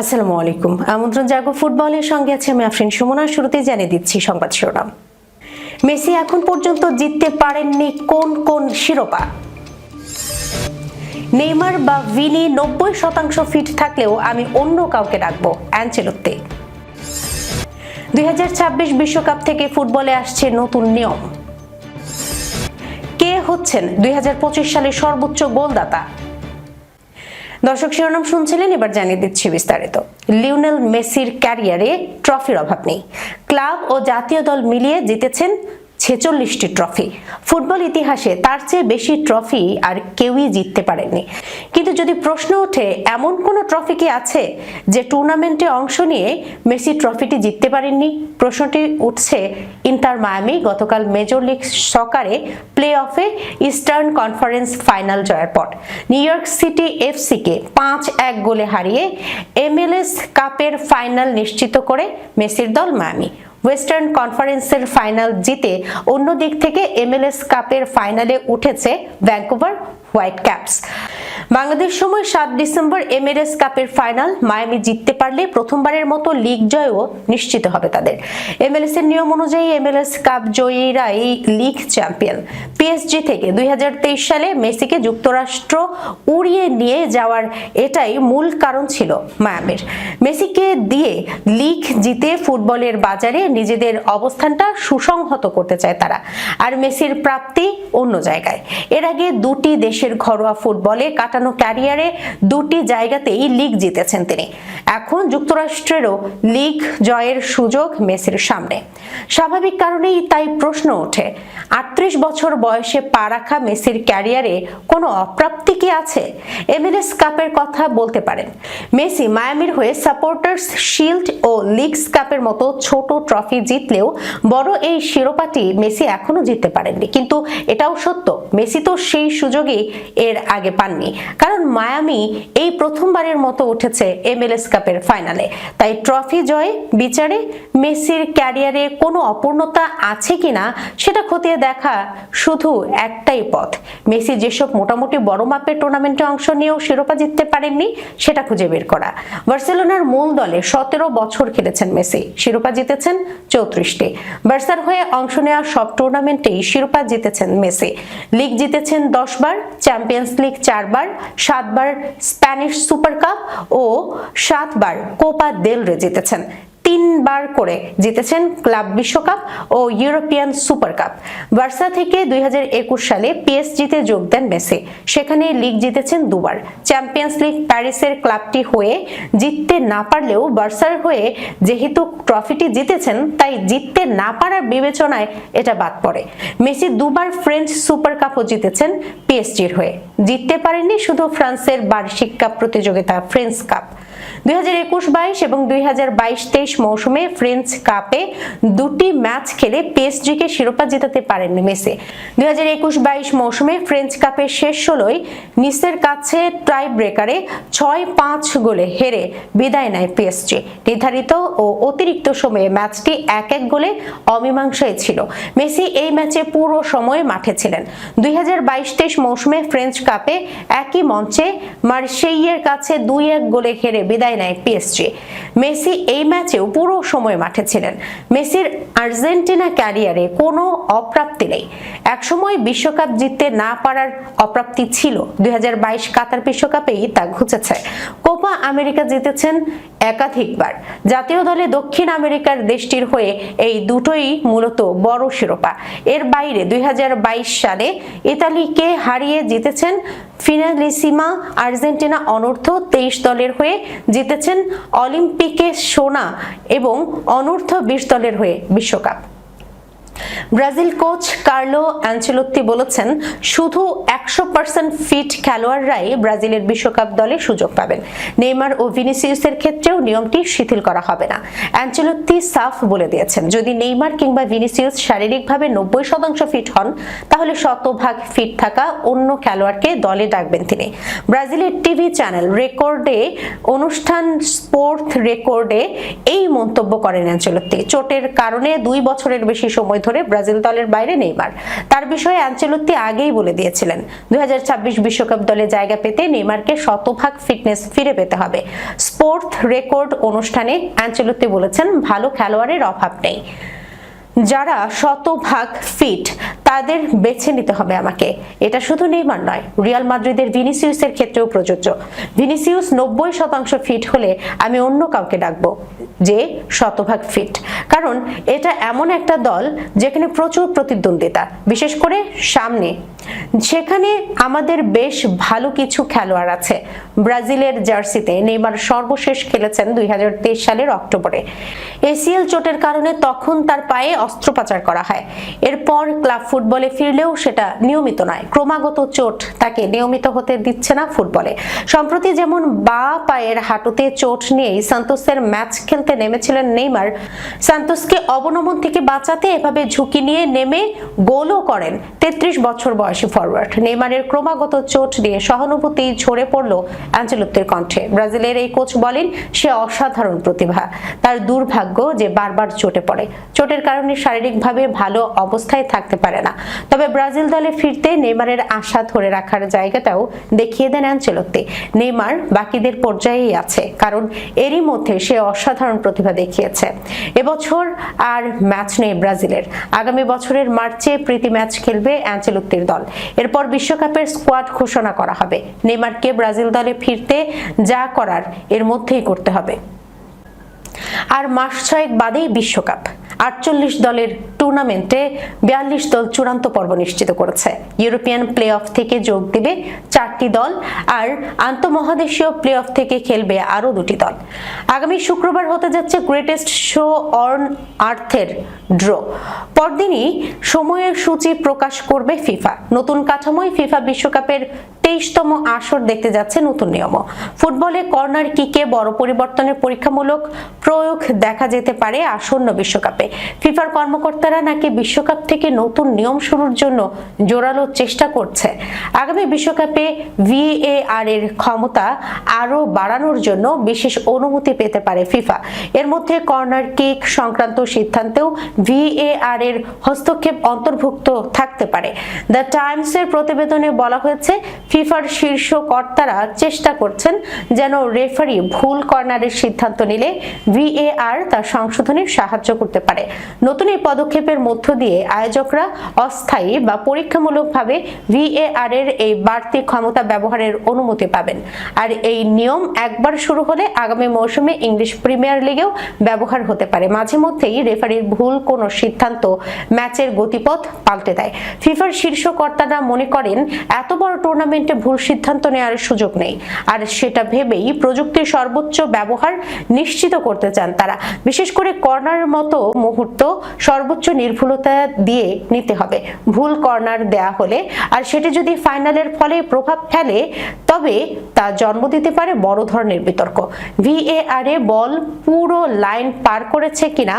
আসসালামু আলাইকুম। আমন্ত্রণ জাগো ফুটবলের সঙ্গে আছে আমি আফরিন শুরুতেই জানিয়ে দিচ্ছি সংবাদ শিরোনাম। মেসি এখন পর্যন্ত জিততে পারেননি কোন কোন শিরোপা? নেইমার বা ভিনি নব্বই শতাংশ ফিট থাকলেও আমি অন্য কাউকে রাখব অ্যাঞ্চেলোত্তে। দুই বিশ্বকাপ থেকে ফুটবলে আসছে নতুন নিয়ম। কে হচ্ছেন দুই সালের সর্বোচ্চ গোলদাতা? দর্শক শিরোনাম শুনছিলেন, এবার জানিয়ে দিচ্ছি বিস্তারিত। লিওনেল মেসির ক্যারিয়ারে ট্রফির অভাব নেই। ক্লাব ও জাতীয় দল মিলিয়ে জিতেছেন ছেচল্লিশটি ট্রফি। ফুটবল ইতিহাসে তার চেয়ে বেশি ট্রফি আর কেউই জিততে পারেননি। কিন্তু যদি প্রশ্ন ওঠে, এমন কোনো ট্রফি কি আছে যে টুর্নামেন্টে অংশ নিয়ে মেসি ট্রফিটি জিততে পারেননি? প্রশ্নটি উঠছে, ইন্টার মায়ামি গতকাল মেজর লিগ সকারে প্লে অফে ইস্টার্ন কনফারেন্স ফাইনাল জয়ের পর। নিউ ইয়র্ক সিটি এফসিকে পাঁচ এক গোলে হারিয়ে এমএলএস কাপের ফাইনাল নিশ্চিত করে মেসির দল মায়ামি। ওয়েস্টার্ন কনফারেন্সের ফাইনাল জিতে অন্য দিক থেকে এমএলএস কাপের ফাইনালে উঠেছে ভ্যাঙ্কুভার হোয়াইট ক্যাপস। বাংলাদেশ সময় সাত ডিসেম্বর এমএলএস কাপের ফাইনাল, মায়ামি জিততে পারলে প্রথমবারের মতো লিগ জয়ও নিশ্চিত হবে তাদের। এমএলএস এর নিয়ম অনুযায়ী এমএলএস কাপ জয়ীরাই লিগ চ্যাম্পিয়ন। পিএসজি থেকে দুই হাজার তেইশ সালে মেসিকে যুক্তরাষ্ট্র উড়িয়ে নিয়ে যাওয়ার এটাই মূল কারণ ছিল মায়ামির। মেসিকে দিয়ে লিগ জিতে ফুটবলের বাজারে নিজেদের অবস্থানটা সুসংহত করতে চায় তারা। আর মেসির প্রাপ্তি অন্য জায়গায়। এর আগে দুটি দেশের ঘরোয়া ফুটবলে কাটানো ক্যারিয়ারে দুটি জায়গাতেই লিগ জিতেছেন তিনি। এখন যুক্তরাষ্ট্রেরও লিগ জয়ের সুযোগ মেসির সামনে। স্বাভাবিক কারণেই তাই প্রশ্ন ওঠে, আটত্রিশ বছর বয়সে পা রাখা মেসির ক্যারিয়ারে কোনো অপ্রাপ্তি কি আছে? এমএলএস কাপের কথা বলতে পারেন। মেসি মায়ামির হয়ে সাপোর্টার্স শিল্ড ও লিগস কাপের মতো ছোট ট্রফি জিতলেও বড় এই শিরোপাটি মেসি এখনও জিততে পারেননি। কিন্তু এটাও সত্য, মেসি তো সেই সুযোগই এর আগে পাননি। কারণ মায়ামি এই প্রথমবারের মতো উঠেছে এমএলএস কাপের ফাইনালে। তাই ট্রফি জয়, বিচারে মেসির ক্যারিয়ারে কোনো অপূর্ণতা আছে কিনা সেটা খতিয়ে দেখা শুধু একটাই পথ। মেসি যেসব মোটামুটি বড় মাপের টুর্নামেন্টে অংশ নিয়েও শিরোপা জিততে পারেননি, সেটা খুঁজে বের করা। বার্সেলোনার মূল দলে সতেরো বছর খেলেছেন মেসি। শিরোপা জিতেছেন চৌত্রিশটি। বার্সার হয়ে অংশ নেওয়া সব টুর্নামেন্টেই শিরোপা জিতেছেন মেসি। লিগ জিতেছেন দশ বার চ্যাম্পিয়ন্স লিগ চারবার সাতবার স্প্যানিশ সুপার কাপ ও সাতবার কোপা দেল রে জিতেছেন। তিনবার করে জিতেছেন ক্লাব বিশ্বকাপ ও ইউরোপিয়ান সুপার কাপ। বার্সা থেকে দুই হাজার একুশ সালে পিএসজিতে যোগ দেন মেসি। সেখানে লিগ জিতেছেন দুবার। চ্যাম্পিয়ন্স লিগ প্যারিসের ক্লাবটি হয়ে জিততে না পারলেও বার্সার হয়ে যেহেতু ট্রফিটি জিতেছেন, তাই জিততে না পারার বিবেচনায় এটা বাদ পড়ে। মেসি দুবার ফ্রেঞ্চ সুপার কাপও জিতেছেন পিএসজির হয়ে। জিততে পারেননি শুধু ফ্রান্সের বার্ষিক কাপ প্রতিযোগিতা ফ্রেঞ্চ কাপ। দুই হাজার একুশ বাইশ এবং দুই হাজার বাইশ তেইশ মৌসুমে ফ্রেঞ্চ কাপে দুটি ম্যাচ খেলে পিএসজিকে শিরোপা জেতাতে পারেননি মেসি। দুই হাজার একুশ বাইশ মৌসুমে ফ্রেঞ্চ শেষ ষোলোয় নিসের কাছে টাই ব্রেকারে ছয় পাঁচ গোলে হেরে বিদায় নেয় পিএসজি। নির্ধারিত ও অতিরিক্ত সময়ে ম্যাচটি এক এক গোলে অমীমাংসায় ছিল। মেসি এই ম্যাচে পুরো সময় মাঠে ছিলেন। দুই হাজার বাইশ তেইশ মৌসুমে ফ্রেঞ্চ কাপে একই মঞ্চে মার্সেইয়ের কাছে দুই এক গোলে হেরে বিদায় নেয় পিএসজি মেসি এই ম্যাচেও পুরো সময় মাঠে ছিলেন। মেসির আর্জেন্টিনা ক্যারিয়ারে কোনো অপ্রাপ্তি নেই। একসময় বিশ্বকাপ জিততে না পারার অপ্রাপ্তি ছিল। দুই কাতার বিশ্বকাপেই তা ঘুচেছে। কোপা আমেরিকা জিতেছেন একাধিকবার। জাতীয় দলে দক্ষিণ আমেরিকার দেশটির হয়ে এই দুটোই মূলত বড় শিরোপা। এর বাইরে দুই হাজার বাইশ সালে ইতালিকে হারিয়ে জিতেছেন ফিনালিসিমা আর্জেন্টিনা অনূর্ধ্ব তেইশ দলের হয়ে জিতেছেন অলিম্পিকে সোনা এবং অনূর্ধ্ব বিশ দলের হয়ে বিশ্বকাপ। ব্রাজিল কোচ কার্লো অ্যাঞ্চেলোত্তি বলেছেন, শুধু একশো পার্সেন্ট ফিট খেলোয়াড়রাই ব্রাজিলের বিশ্বকাপ দলে সুযোগ পাবেন। নেইমার ও ভিনিসিয়াসের ক্ষেত্রেও নিয়মটি শিথিল করা হবে না। অ্যাঞ্চেলোত্তি সাফ বলে দিয়েছেন, যদি নেইমার কিংবা ভিনিসিয়াস শারীরিকভাবে নব্বই শতাংশ ফিট হন, তাহলে শতভাগ ফিট থাকা অন্য খেলোয়াড়কে দলে ডাকবেন তিনি। ব্রাজিলের টিভি চ্যানেল রেকর্ডে, অনুষ্ঠান স্পোর্ট রেকর্ডে এই মন্তব্য করেন অ্যাঞ্চেলোত্তি চোটের কারণে দুই বছরের বেশি সময় ধরে ব্রাজিল দলের বাইরে নেইমার। তার বিষয়ে আঞ্চলত্তি আগেই বলে দিয়েছিলেন। দুই বিশ্বকাপ দলে জায়গা পেতে নেইমারকে শতভাগ ফিটনেস ফিরে পেতে হবে। স্পোর্ট রেকর্ড অনুষ্ঠানে আঞ্চলত্তি বলেছেন, ভালো খেলোয়াড়ের অভাব নেই। যারা শতভাগ ফিট তাদের বেছে নিতে হবে আমাকে। এটা শুধু নেইমার নয়, রিয়াল মাদ্রিদের ভিনিসিউসের ক্ষেত্রেও প্রযোজ্য। ভিনিসিউস নব্বই শতাংশ ফিট হলে আমি অন্য কাউকে ডাকবো, যে শতভাগ ফিট। কারণ এটা এমন একটা দল যেখানে প্রচুর প্রতিদ্বন্দ্বিতা, বিশেষ করে সামনে। সেখানে আমাদের বেশ ভালো কিছু খেলোয়াড় আছে। ব্রাজিলের জার্সিতে নেইমার সর্বশেষ খেলেছেন দুই হাজার তেইশ সালের অক্টোবরে। এসিএল চোটের কারণে তখন তার পায়ে অস্ত্রোপচার করা হয়। এরপর ক্লাব ফুটবলে ফিরলেও সেটা নিয়মিত নয়। ক্রমাগত চোট তাকে নিয়মিত হতে দিচ্ছে না ফুটবলে। সম্প্রতি যেমন বা পায়ের হাঁটুতে চোট নিয়েই সান্তোসের ম্যাচ খেলতে নেমেছিলেন নেইমার, সান্তোসকে অবনমন থেকে বাঁচাতে এভাবে ঝুঁকি নিয়ে নেমে গোলও করেন তেত্রিশ বছর বয়সী ফরওয়ার্ড নেইমারের ক্রমাগত চোট নিয়ে সহানুভূতি ঝরে পড়ল অ্যাঞ্চেলোত্তির কণ্ঠে। ব্রাজিলের এই কোচ বলেন, সে অসাধারণ প্রতিভা। তার দুর্ভাগ্য যে বারবার চোটে পড়ে। চোটের কারণে শারীরিকভাবে ভালো অবস্থায় থাকতে পারে না। তবে ব্রাজিল দলে ফিরতে নেইমারের আশা ধরে রাখার জায়গাটাও দেখিয়ে দেন অ্যাঞ্চেলোত্তি নেইমার বাকিদের পর্যায়েই আছে, কারণ এরই মধ্যে সে অসাধারণ প্রতিভা দেখিয়েছে। এবছর আর ম্যাচ নেই ব্রাজিলের। আগামী বছরের মার্চে প্রীতি ম্যাচ খেলবে অ্যাঞ্চেলোত্তির দল। এরপর বিশ্বকাপের স্কোয়াড ঘোষণা করা হবে। নেইমারকে ব্রাজিল দলে ফিরতে যা করার এর মধ্যেই করতে হবে। আর মাস ছয়েক বাদেই বিশ্বকাপ। আটচল্লিশ দলের টুর্নামেন্টে বিয়াল্লিশ দল চূড়ান্ত পর্ব নিশ্চিত করেছে। ইউরোপিয়ান প্লে অফ থেকে যোগ দেবে চারটি দল আর আন্তঃমহাদেশীয় প্লে অফ থেকে খেলবে আরও দুটি দল। আগামী শুক্রবার হতে যাচ্ছে গ্রেটেস্ট শো অন আর্থের ড্র। পরদিনই সময়ের সূচি প্রকাশ করবে ফিফা। নতুন কাঠামোয় ফিফা বিশ্বকাপের তেইশতম আসর দেখতে যাচ্ছে নতুন নিয়ম ফুটবলে কর্নার কিকে বড় পরিবর্তনের পরীক্ষামূলক প্রয়োগ দেখা যেতে পারে আসন্ন বিশ্বকাপে। ফিফার কর্মকর্তারা নাকি বিশ্বকাপ থেকে নতুন নিয়ম শুরুর জন্য জোরালো চেষ্টা করছে। আগামী বিশ্বকাপে ভিএআর এর ক্ষমতা আরও বাড়ানোর জন্য বিশেষ অনুমতি পেতে পারে ফিফা। এর মধ্যে কর্নার কিক সংক্রান্ত সিদ্ধান্তেও ভিএআর এর হস্তক্ষেপ অন্তর্ভুক্ত থাকতে পারে। দ্য টাইমস এর প্রতিবেদনে বলা হয়েছে, ফিফার শীর্ষ কর্তারা চেষ্টা করছেন যেন রেফারি ভুল কর্নারের সিদ্ধান্ত নিলে ভিএআর তার সংশোধনে সাহায্য করতে পারে। নতুন এই পদক্ষেপের মধ্য দিয়ে আয়োজকরা অস্থায়ী বা পরীক্ষামূলকভাবে ভিএআর এর এই বাড়তি ক্ষমতা ব্যবহারের অনুমতি পাবেন। আর এই নিয়ম একবার শুরু হলে আগামী মৌসুমে ইংলিশ প্রিমিয়ার লিগেও ব্যবহার হতে পারে। মাঝে মধ্যেই রেফারির ভুল কোনো সিদ্ধান্ত ম্যাচের গতিপথ পাল্টে দেয়। ফিফার শীর্ষ কর্তারা মনে করেন, এত বড় টুর্নামেন্টে ভুল সিদ্ধান্ত নেওয়ার সুযোগ নেই। আর সেটা ভেবেই প্রযুক্তির সর্বোচ্চ ব্যবহার নিশ্চিত করতে চান তারা। বিশেষ করে কর্নারের মতো মুহূর্ত সর্বোচ্চ নির্ভুলতা দিয়ে নিতে হবে। ভুল কর্নার দেয়া হলে, আর সেটি যদি ফাইনালের ফলে প্রভাব ফেলে, তবে তা জন্ম দিতে পারে বড় ধরনের বিতর্ক। ভিএআর এ বল পুরো লাইন পার করেছে কিনা,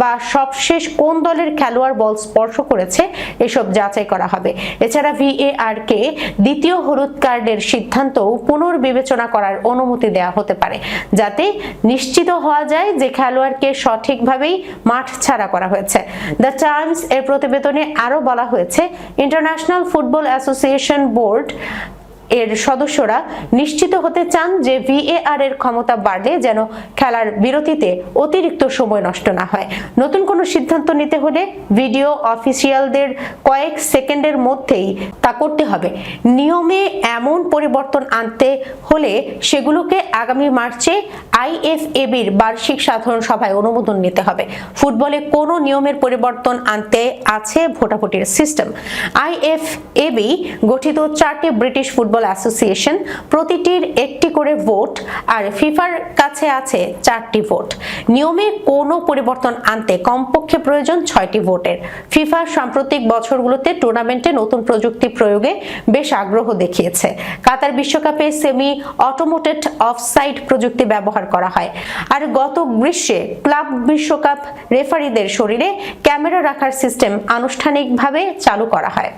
বা সবশেষ কোন দলের খেলোয়াড় বল স্পর্শ করেছে, এসব যাচাই করা হবে। এছাড়া ভিএআর কে দ্বিতীয় হলুদ কার্ডের সিদ্ধান্তও পুনর্বিবেচনা করার অনুমতি দেওয়া হতে পারে, যাতে নিশ্চিত হওয়া যায় যে খেলোয়াড়কে সঠিকভাবেই মাঠ ছাড়া করা হয়েছে। দ্য টাইমস এর প্রতিবেদনে আরও বলা হয়েছে ইন্টারন্যাশনাল ফুটবল অ্যাসোসিয়েশন বোর্ড এর সদস্যরা নিশ্চিত হতে চান যে ভিএআর এর ক্ষমতা বাড়লে যেন খেলার বিরতিতে অতিরিক্ত সময় নষ্ট না হয়। নতুন কোনো সিদ্ধান্ত নিতে হলে ভিডিও অফিসিয়ালদের কয়েক সেকেন্ডের মধ্যেই তা করতে হবে। নিয়মে এমন পরিবর্তন আনতে হলে সেগুলোকে আগামী মার্চে আইএফএবির বার্ষিক সাধারণ সভায় অনুমোদন নিতে হবে। ফুটবলে কোনো নিয়মের পরিবর্তন আনতে আছে ভোটাভুটির সিস্টেম। আইএফএবি গঠিত চারটি ব্রিটিশ ফুটবল অ্যাসোসিয়েশন প্রতিটির একটি করে ভোট আর ফিফার কাছে আছে চারটি ভোট নিয়মে কোনো পরিবর্তন আনতে কমপক্ষে প্রয়োজন ছয়টি ভোটের ফিফা সাম্প্রতিক বছরগুলোতে টুর্নামেন্টে নতুন প্রযুক্তি প্রয়োগে বেশ আগ্রহ দেখিয়েছে। কাতার বিশ্বকাপে সেমি অটোমোটেড অফসাইড প্রযুক্তি ব্যবহার করা হয়। আর গত গ্রীষ্মে ক্লাব বিশ্বকাপ রেফারিদের শরীরে ক্যামেরা রাখার সিস্টেম আনুষ্ঠানিকভাবে চালু করা হয়।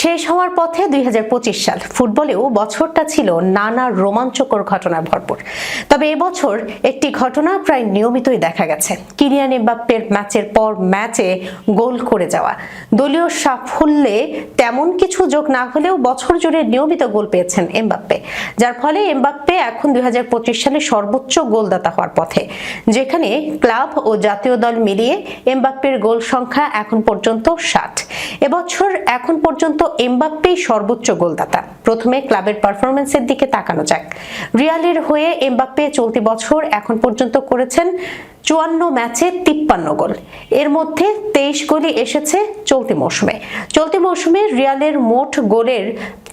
শেষ হওয়ার পথে দুই হাজার পঁচিশ সাল ফুটবলেও বছরটা ছিল নানা রোমাঞ্চকর ঘটনা ভরপুর। তবে এবছর একটি ঘটনা প্রায় নিয়মিতই দেখা গেছে। কিরিয়ান এমবাপ্পের ম্যাচের পর ম্যাচে গোল করে যাওয়া। দলীয় সাফল্যে তেমন কিছু যোগ না হলেও বছর জুড়ে নিয়মিত গোল পেয়েছেন এমবাপ্পে। যার ফলে এমবাপ্পে এখন দুই হাজার পঁচিশ সালে সর্বোচ্চ গোলদাতা হওয়ার পথে। যেখানে ক্লাব ও জাতীয় দল মিলিয়ে এমবাপ্পের গোল সংখ্যা এখন পর্যন্ত ষাট। এবছর এখন পর্যন্ত এমবাপ্পেই সর্বোচ্চ গোলদাতা। প্রথমে ক্লাবের পারফরমেন্সের দিকে তাকানো যাক। রিয়ালের হয়ে এমবাপ্পে চলতি বছর এখন পর্যন্ত করেছেন চুয়ান্ন ম্যাচে তিপ্পান্ন গোল। এর মধ্যে তেইশ গোলই এসেছে চলতি মৌসুমে। চলতি মৌসুমে রিয়ালের মোট গোলের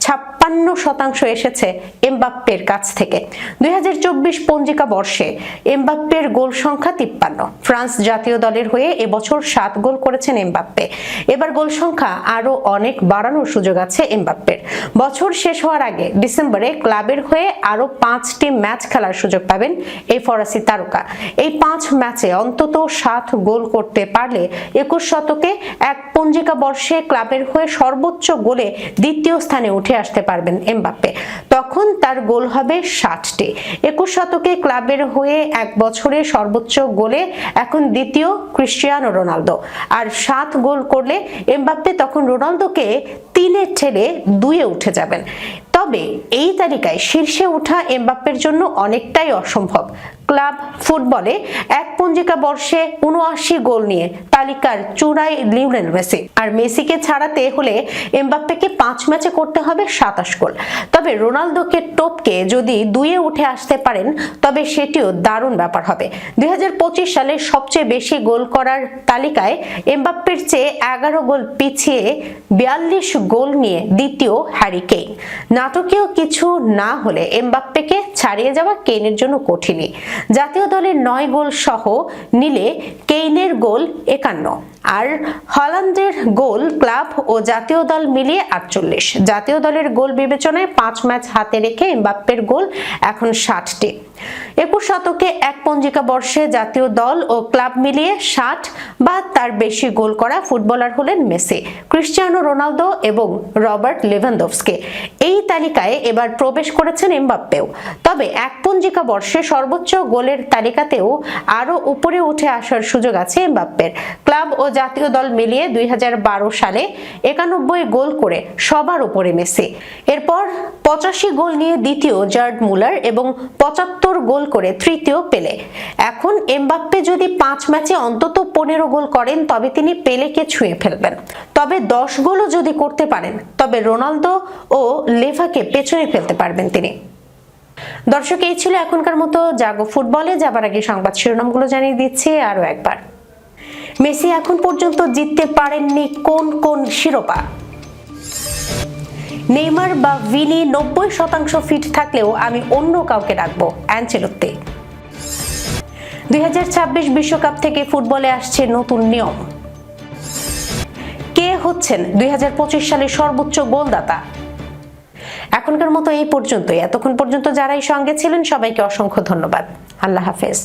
ছাপ্পান্ন শতাংশ এসেছে এমবাপ্পের কাছ থেকে। দু হাজার চব্বিশ পঞ্জিকা বর্ষে এমবাপ্পের গোল সংখ্যা তিপ্পান্ন। ফ্রান্স জাতীয় দলের হয়ে এবছর সাত গোল করেছেন এমবাপ্পে। এবার গোল সংখ্যা আরও অনেক বাড়ানোর সুযোগ আছে এমবাপ্পের। বছর শেষ হওয়ার আগে ডিসেম্বরে ক্লাবের হয়ে আরও পাঁচটি ম্যাচ খেলার সুযোগ পাবেন এই ফরাসি তারকা। এই পাঁচ ম্যাচে অন্তত সাত গোল করতে পারলে একুশ শতকে এক পঞ্জিকা বর্ষে ক্লাবের হয়ে সর্বোচ্চ গোলে দ্বিতীয় স্থানে উঠে আসতে পারবেন এমবাপ্পে। তখন তার গোল হবে ষাটটি একুশ শতকে ক্লাবের হয়ে এক বছরে সর্বোচ্চ গোলে এখন দ্বিতীয় ক্রিশ্চিয়ানো রোনালদো। আর সাত গোল করলে এমবাপ্পে তখন রোনালদোকে তিনে ঠেলে দুয়ে উঠে যাবেন। তবে এই তালিকায় শীর্ষে ওঠা এমবাপ্পের জন্য অনেকটাই অসম্ভব। ক্লাব ফুটবলে এক পঞ্জিকা বর্ষে উনআশি গোল নিয়ে তালিকার চূড়ায় লিওনেল মেসি। আর মেসিকে ছাড়াতে হলে এমবাপ্পেকে পাঁচ ম্যাচে করতে হবে সাতাশ গোল। তবে রোনালদোকে টপকে যদি দুয়ে উঠে আসতে পারেন, তবে সেটিও দারুণ ব্যাপার হবে। দুই সালে সবচেয়ে বেশি গোল করার তালিকায় এমবাপ্পের চেয়ে এগারো গোল পিছিয়ে বিয়াল্লিশ গোল নিয়ে দ্বিতীয় হ্যারি কেইন। নাটকীয় কিছু না হলে এমবাপ্পেকে ছাড়িয়ে যাওয়া কেইনের জন্য কঠিনই। জাতীয় দলের নয় গোল সহ নিলে কেইনের গোল একান্ন। আর হল্যান্ডের গোল ক্লাব ও জাতীয় দল মিলিয়ে আটচল্লিশ। জাতীয় দলের গোল বিবেচনায় পাঁচ ম্যাচ হাতে রেখে এমবাপ্পের গোল এখন ষাটটি। একুশ শতকে এক পঞ্জিকা বর্ষে জাতীয় দল ও ক্লাব মিলিয়ে ষাট বা তার বেশি গোল করা ফুটবলার হলেন মেসি, ক্রিশ্চিয়ানো রোনালদো এবং রবার্ট লেভানদোভসকে এই তালিকায় এবার প্রবেশ করেছেন এমবাপ্পেও। তবে এক পঞ্জিকা বর্ষে সর্বোচ্চ গোলের তালিকাতেও আরও উপরে উঠে আসার সুযোগ আছে এমবাপ্পের। ক্লাব ও জাতীয় দল মিলিয়ে দুই হাজার বারো সালে একানব্বই গোল করে সবার উপরে মেসি। এরপর পঁচাশি গোল নিয়ে দ্বিতীয় জার্ড মুলার এবং পঁচাত্তর গোল করে তৃতীয় পেলে। এখন এমবাপ্পে যদি পাঁচ ম্যাচে অন্তত পনেরো গোল করেন, তবে তিনি পেলেকে ছুঁয়ে ফেলবেন। তবে দশ গোলও যদি করতে পারেন, তবে রোনালদো ও লেভাকে পেছনে ফেলতে পারবেন তিনি। দর্শক, এই ছিল এখনকার মতো জাগো ফুটবলে। যাবার আগে সংবাদ শিরোনামগুলো জানিয়ে দিচ্ছি আরও একবার। মেসি এখন পর্যন্ত জিততে পারেননি কোন কোন শিরোপা? নেইমার বা ভিনি নব্বই শতাংশ ফিট থাকলেও আমি অন্য কাউকে রাখব, অ্যাঞ্চেলোত্তে। দুই বিশ্বকাপ থেকে ফুটবলে আসছে নতুন নিয়ম। কে হচ্ছেন দুই হাজার পঁচিশ সালের সর্বোচ্চ গোলদাতা? এখনকার মতো এই পর্যন্তই। এতক্ষণ পর্যন্ত যারাই সঙ্গে ছিলেন, সবাইকে অসংখ্য ধন্যবাদ। আল্লাহ হাফেজ।